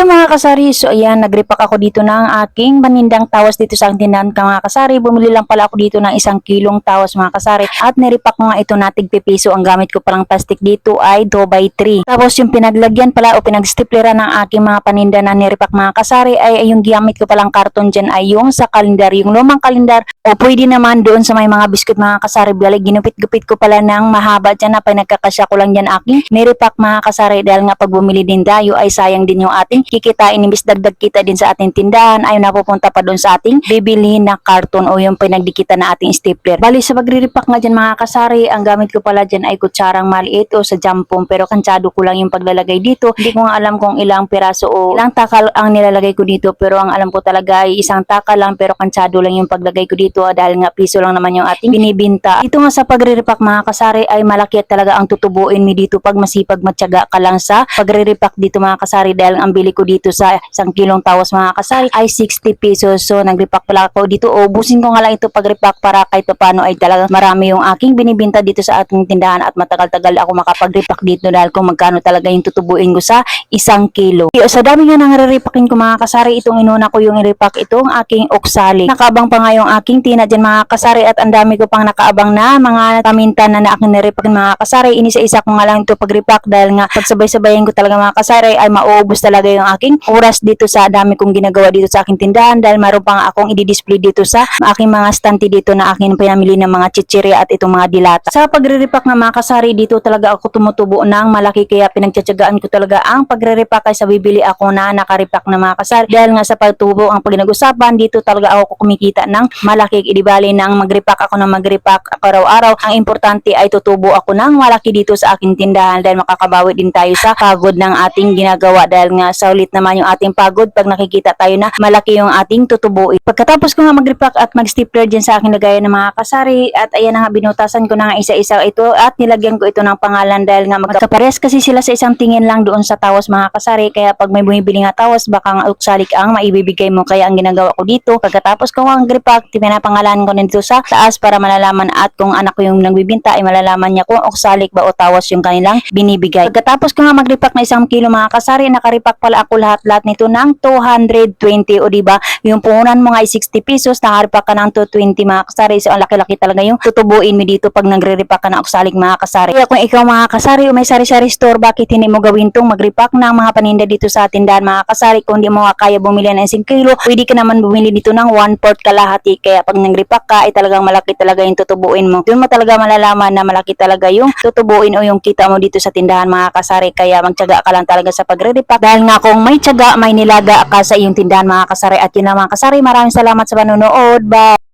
Hello mga kasari, so ayan, nagrepack ako dito ng aking manindang tawas dito sa tindahan ka mga kasari. Bumili lang pala ako dito ng isang kilong tawas mga kasari. At nirepack ko nga ito na tigpipiso. Ang gamit ko palang plastic dito ay 2x3. Tapos yung pinaglagyan pala o pinagstiplera ng aking mga paninda na nirepack mga kasari ay, ay yung gamit ko palang karton dyan ay yung sa kalendar. Yung lumang kalendar o pwede naman doon sa may mga biskuit mga kasari. Bali, ginupit-gupit ko pala ng mahaba dyan na pinagkakasya ko lang dyan aking nirepack mga kasari. Dahil nga pag bumili din tayo ay sayang din yung ating kikitain imbis dagdag kita din sa ating tindahan ay napupunta pa doon sa ating bibili na karton o yung pinagdikita na ating stapler. Bali sa pagre-repack nga dyan mga kasari, ang gamit ko pala dyan ay kutsarang maliit o sa jampong pero kantsado ko lang yung paglalagay dito. Hindi ko nga alam kung ilang piraso o ilang takal ang nilalagay ko dito pero ang alam ko talaga ay isang takal lang pero kantsado lang yung paglagay ko dito ah, dahil nga piso lang naman yung ating binibinta. Dito nga sa pagre-repack mga kasari ay malaki talaga ang tutubuin mi dito pag masipag matyaga ka lang sa pagre-repack dito mga kasari dahil ang bili ko dito sa isang kilong tawas mga kasari ay 60 pesos. So nag-repack pala ako dito. O busin ko nga lang ito pag-repack para kahit pa paano ay talaga marami yung aking binibinta dito sa ating tindahan at matagal-tagal ako makapag-repack dito dahil kung magkano talaga yung tutubuin ko sa isang kilo. So, dami nga nang re-repackin ko mga kasari, itong inuna ko yung i-repack itong aking oksali. Nakaabang pa nga yung aking tina dyan mga kasari at ang dami ko pang nakaabang na mga paminta na na aking nirepack mga kasari. Inisa-isa ko nga lang ito pag-repack dahil nga pagsabay-sabayin ko talaga mga kasari ay mauubos talaga yung aking oras dito sa dami kong ginagawa dito sa aking tindahan dahil meron pa nga akong i-display dito sa aking mga stante dito na aking pinamili ng mga chichiri at itong mga dilata. Sa pagre-repack ng mga kasari dito talaga ako tumutubo ng malaki kaya pinagtsatsagaan ko talaga ang pagre-repack kaysa bibili ako na naka-repack na mga kasari dahil nga sa pagtubo ang pinag-usapan dito talaga ako kumikita ng malaki idibali ng mag-repack ako ng mag-repack araw-araw ang importante ay tutubo ako ng malaki dito sa aking tindahan dahil makakabawi din tayo sa pagod ng ating ginagawa dahil nga sa ulit naman yung ating pagod pag nakikita tayo na malaki yung ating tutubuin. Pagkatapos ko nga mag-repack at mag-stapler dyan sa aking lagayan ng mga kasari at ayan na nga binutasan ko na nga isa-isa ito at nilagyan ko ito ng pangalan dahil nga magkapares kasi sila sa isang tingin lang doon sa tawas mga kasari kaya pag may bumibili nga tawas baka nga uksalik ang maibibigay mo kaya ang ginagawa ko dito pagkatapos ko nga mag-repack pinapangalan ko nito sa taas para malalaman at kung anak ko yung nagbibinta ay malalaman niya kung uksalik ba o tawas yung kanilang binibigay. Pagkatapos ko nga mag-repack na isang kilo mga kasari nakaripack pala ako lahat-lahat nito ng 220 o diba? Yung puhunan mo nga ay 60 pesos nakaripack ka ng 220 mga kasari. So ang laki-laki talaga yung tutubuin mo dito pag nagre-repack ka ng uksalik mga kasari. Kaya kung ikaw mga kasari o may sari-sari store bakit hindi mo gawin tong mag-repack ng mga paninda dito sa tindahan mga kasari? Kung hindi mo kaya bumili ng 5 kilo pwede ka naman bumili dito ng 1 port kalahati. Kaya pag nag-repack ka ay talagang malaki talaga yung tutubuin mo. Doon mo talaga malalaman na malaki talaga yung tutubuin o yung kita mo dito sa tindahan mga kasari. Kaya magtyaga ka lang talaga sa pagre-repack. Dahil nga kung may tyaga may nilaga ka sa iyong tindahan mga kasari. At yun lang mga kasari maraming salamat sa panonood. Bye